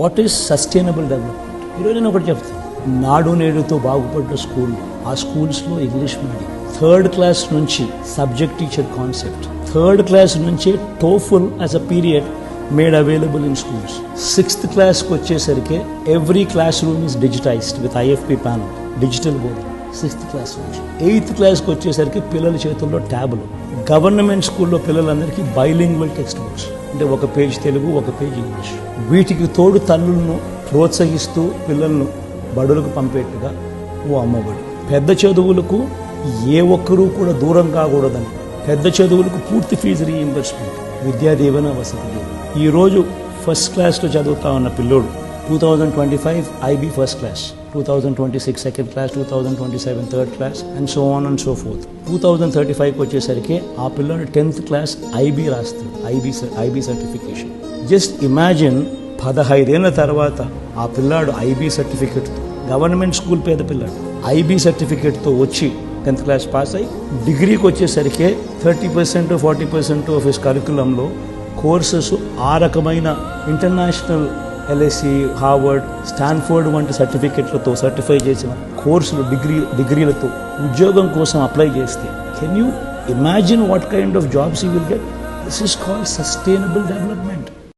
What is sustainable development ఈరోజు నేను ఒకటి చెప్తాను. నాడు నేడుతో బాగుపడ్డ స్కూల్ ఆ స్కూల్స్లో ఇంగ్లీష్ మీడియం. థర్డ్ క్లాస్ నుంచి subject teacher concept third class నుంచి TOEFL as a period made available in schools sixth క్లాస్కి వచ్చేసరికి every class room is digitized with IFP panel digital board sixth class నుంచి. Eighth క్లాస్కి వచ్చేసరికి పిల్లల చేతుల్లో ట్యాబులు. Government స్కూల్లో పిల్లలందరికీ బైలింగ్వల్ టెక్స్ట్ బుక్స్ అంటే ఒక పేజ్ తెలుగు ఒక పేజ్ ఇంగ్లీష్. వీటికి తోడు తల్లులను ప్రోత్సహిస్తూ పిల్లలను బడులకు పంపేట్టుగా ఓ అమ్మఒడి. పెద్ద చదువులకు ఏ ఒక్కరూ కూడా దూరం కాకూడదని. పెద్ద చదువులకు పూర్తి ఫీజు రీఇంబర్స్మెంట్ విద్యా దీవెన వసతి దీవెన. ఈరోజు ఫస్ట్ క్లాస్లో చదువుతా ఉన్న పిల్లోడు two IB twenty five IB first class two third twenty six second class two so twenty seven third class and so on and so forth two thirty వచ్చేసరికి ఆ పిల్లోడు టెన్త్ క్లాస్ ఐబీ రాస్తాడు IB IB certification just imagine పదహైదేళ్ళ తర్వాత ఆ పిల్లాడు IB సర్టిఫికేట్తో government school పేద పిల్లాడు IB సర్టిఫికేట్తో వచ్చి టెన్త్ క్లాస్ పాస్ అయ్యి డిగ్రీకి వచ్చేసరికి thirty percent forty percent of his కరికులంలో courses ఆ రకమైన ఇంటర్నేషనల్ ఎల్ఐసి హార్వర్డ్ స్టాన్ఫోర్డ్ వంటి సర్టిఫికెట్లతో సర్టిఫై చేసిన కోర్సులు డిగ్రీ డిగ్రీలతో ఉద్యోగం కోసం అప్లై చేస్తే can you imagine what kind of jobs you will get this is called sustainable development